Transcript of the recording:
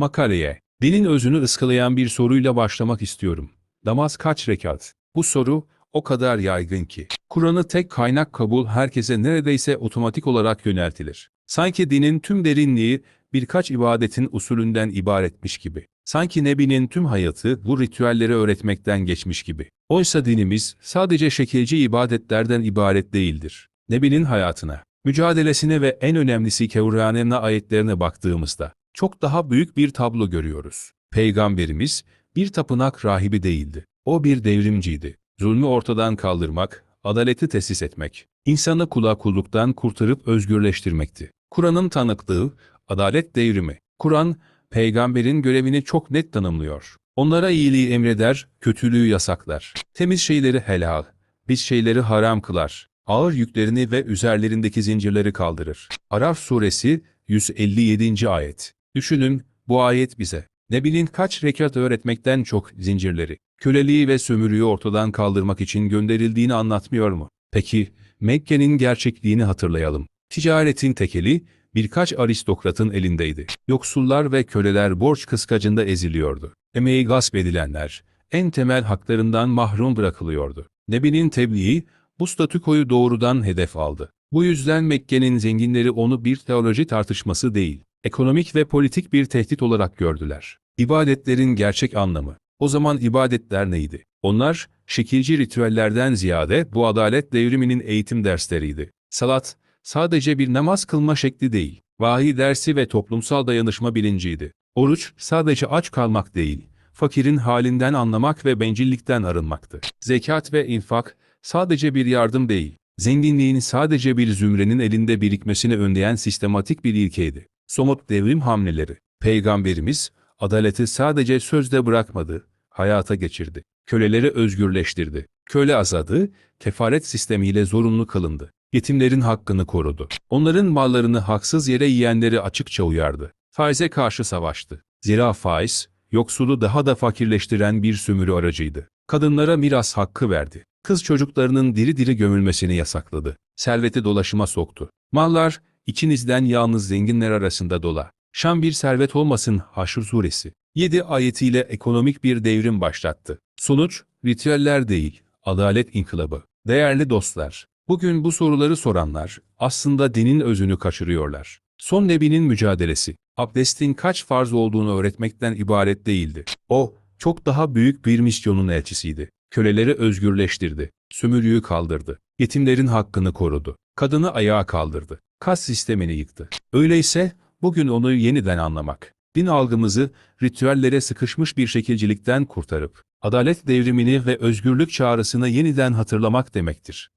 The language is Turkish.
Makaleye, dinin özünü ıskalayan bir soruyla başlamak istiyorum. Namaz kaç rekat? Bu soru o kadar yaygın ki. Kur'an'ı tek kaynak kabul herkese neredeyse otomatik olarak yöneltilir. Sanki dinin tüm derinliği birkaç ibadetin usulünden ibaretmiş gibi. Sanki Nebi'nin tüm hayatı bu ritüelleri öğretmekten geçmiş gibi. Oysa dinimiz sadece şekilci ibadetlerden ibaret değildir. Nebi'nin hayatına, mücadelesine ve en önemlisi Kevran'ın ayetlerine baktığımızda çok daha büyük bir tablo görüyoruz. Peygamberimiz bir tapınak rahibi değildi. O bir devrimciydi. Zulmü ortadan kaldırmak, adaleti tesis etmek, insanı kula kulluktan kurtarıp özgürleştirmekti. Kur'an'ın tanıklığı, adalet devrimi. Kur'an, peygamberin görevini çok net tanımlıyor. Onlara iyiliği emreder, kötülüğü yasaklar. Temiz şeyleri helal, biz şeyleri haram kılar. Ağır yüklerini ve üzerlerindeki zincirleri kaldırır. Araf suresi 157. ayet. Düşünün, bu ayet bize, Nebi'nin kaç rekat öğretmekten çok zincirleri, köleliği ve sömürüyü ortadan kaldırmak için gönderildiğini anlatmıyor mu? Peki, Mekke'nin gerçekliğini hatırlayalım. Ticaretin tekeli, birkaç aristokratın elindeydi. Yoksullar ve köleler borç kıskacında eziliyordu. Emeği gasp edilenler, en temel haklarından mahrum bırakılıyordu. Nebi'nin tebliği, bu statükoyu doğrudan hedef aldı. Bu yüzden Mekke'nin zenginleri onu bir teoloji tartışması değil, ekonomik ve politik bir tehdit olarak gördüler. İbadetlerin gerçek anlamı. O zaman ibadetler neydi? Onlar, şekilci ritüellerden ziyade bu adalet devriminin eğitim dersleriydi. Salat, sadece bir namaz kılma şekli değil, vahiy dersi ve toplumsal dayanışma bilinciydi. Oruç, sadece aç kalmak değil, fakirin halinden anlamak ve bencillikten arınmaktı. Zekat ve infak, sadece bir yardım değil, zenginliğin sadece bir zümrenin elinde birikmesini önleyen sistematik bir ilkeydi. Somut devrim hamleleri. Peygamberimiz, adaleti sadece sözde bırakmadı, hayata geçirdi. Köleleri özgürleştirdi. Köle azadı, kefaret sistemiyle zorunlu kılındı. Yetimlerin hakkını korudu. Onların mallarını haksız yere yiyenleri açıkça uyardı. Faize karşı savaştı. Zira faiz, yoksulu daha da fakirleştiren bir sömürü aracıydı. Kadınlara miras hakkı verdi. Kız çocuklarının diri diri gömülmesini yasakladı. Serveti dolaşıma soktu. Mallar, içinizden yalnız zenginler arasında dola. Şam bir servet olmasın Haşr suresi. 7 ayetiyle ekonomik bir devrim başlattı. Sonuç, ritüeller değil, adalet inkılabı. Değerli dostlar, bugün bu soruları soranlar aslında dinin özünü kaçırıyorlar. Son Nebi'nin mücadelesi, abdestin kaç farz olduğunu öğretmekten ibaret değildi. O, çok daha büyük bir misyonun elçisiydi. Köleleri özgürleştirdi, sömürüyü kaldırdı, yetimlerin hakkını korudu, kadını ayağa kaldırdı, kas sistemini yıktı. Öyleyse, bugün onu yeniden anlamak, din algımızı ritüellere sıkışmış bir şekilcilikten kurtarıp, adalet devrimini ve özgürlük çağrısını yeniden hatırlamak demektir.